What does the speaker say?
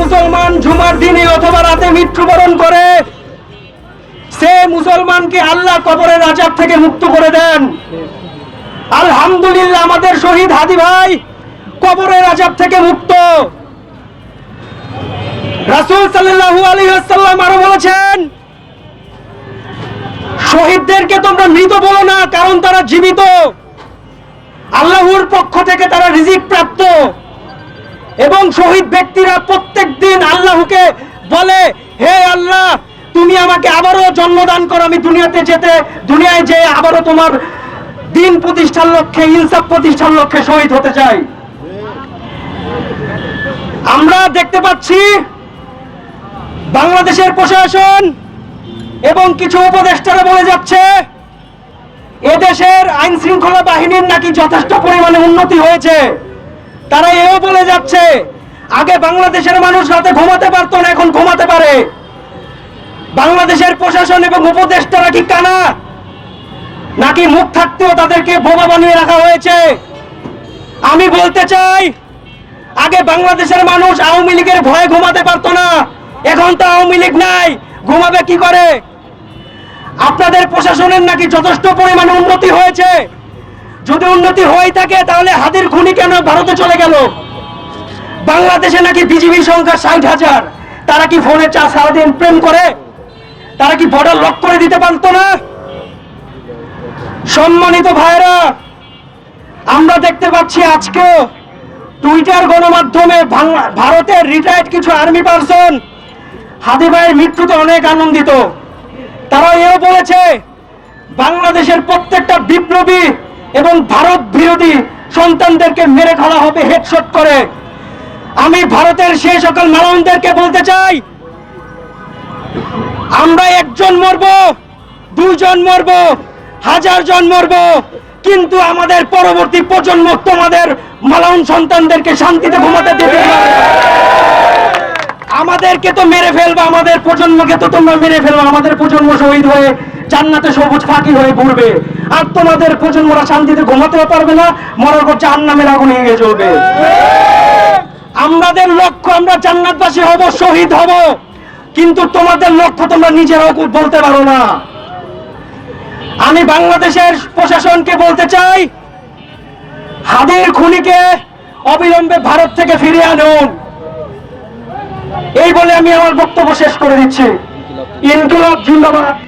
মুসলমান জুমার দিনে অথবা রাতে মৃত্যুবরণ করে, সে মুসলমানকে আল্লাহ কবরের আজাব থেকে মুক্ত করে দেন। আলহামদুলিল্লাহ আমাদের শহীদ হাদি ভাই কবরের আজাব থেকে মুক্ত। রাসূল সাল্লাল্লাহু আলাইহি ওয়াসাল্লাম আরও বলেছেন, শহীদদেরকে তোমরা মৃত বলো না, কারণ তারা জীবিত। আল্লাহর পক্ষ থেকে তারা রিজিক প্রাপ্ত। এবং শহীদ ব্যক্তিরা প্রত্যেক দিন আল্লাহকে বলে, হে আল্লাহ, তুমি আমাকে আবারও জন্মদান করো, আমি দুনিয়াতে যেতে, দুনিয়ায় যে আবারও তোমার দিন প্রতিষ্ঠার লক্ষ্যে, ইনসাফ প্রতিষ্ঠার লক্ষ্যে শহীদ হতে চাই। আমরা দেখতে পাচ্ছি বাংলাদেশের প্রশাসন এবং কিছু উপদেষ্টারা বলে যাচ্ছে, এদেশের আইন শৃঙ্খলা বাহিনীর নাকি যথেষ্ট পরিমাণে উন্নতি হয়েছে। তারা এও বলে যাচ্ছে আগে বাংলাদেশের মানুষ রাতে ঘুমাতে পারতো না, এখন ঘুমাতে পারে। বাংলাদেশের প্রশাসন এবং উপদেষ্টারা কি কানা? নাকি মুখ থাকতেও তাদেরকে বোমা বানিয়ে রাখা হয়েছে? আমি বলতে চাই, আগে বাংলাদেশের মানুষ আওয়ামী লীগের ভয়ে ঘুমাতে পারতো না, এখন তো আওয়ামী লীগ নাই, ঘুমাবে কি করে? আপনাদের প্রশাসনের নাকি যথেষ্ট পরিমাণে উন্নতি হয়েছে? যদি উন্নতি হয়ে থাকে, তাহলে হাতির খুনি কেন ভারতে চলে গেল? বাংলাদেশে নাকি বিজিবি সংখ্যা ষাট হাজার? তারা কি ফোনে চা সারাদিন প্রেম করে? তারা কি বর্ডার লক করে দিতে পারতো না? সম্মানিত ভাইরা আমরা দেখতে পাচ্ছি আজকেও টুইটার গণমাধ্যমে ভারতের রিটায়ার্ড কিছু আর্মি পার্সন হাদি ভাইয়ের মৃত্যুতে অনেক আনন্দিত। তারা এও বলেছে, বাংলাদেশের প্রত্যেকটা বিপ্লবী এবং ভারত বিরোধী সন্তানদেরকে মেরে ফেলা হবে হেডশট করে। আমি ভারতের সেই সকল মালাউনদেরকে বলতে চাই, আমরা একজন মরব, দুজন মরব, হাজার জন মরব, কিন্তু আমাদের পরবর্তী প্রজন্ম তোমাদের মালাউন সন্তানদেরকে শান্তিতে ঘুমাতে দেবে। আমাদেরকে তো মেরে ফেলবা, আমাদের প্রজন্মকে তো তোমরা মেরে ফেলবা, আমাদের প্রজন্ম শহীদ হয়ে জান্নাতে সবুজ ফাঁকি হয়ে ঘুরবে আর তোমাদের প্রজন্মরা শান্তিতে ঘুমাতেও পারবে না, মরার পর জাহান্নামের আগুন নিয়ে চলবে আমাদের লক্ষ্য আমরা জান্নাতবাসী হব, শহীদ হব। কিন্তু তোমাদের লক্ষ্য তোমরা নিজেরাও বলতে পারো না। আমি বাংলাদেশের প্রশাসনকে বলতে চাই, হাদের খুনিকে অবিলম্বে ভারত থেকে ফিরিয়ে আনুন। এই বলে আমি আমার বক্তব্য শেষ করে দিচ্ছি। ইনকলাব জিন্দাবাদ।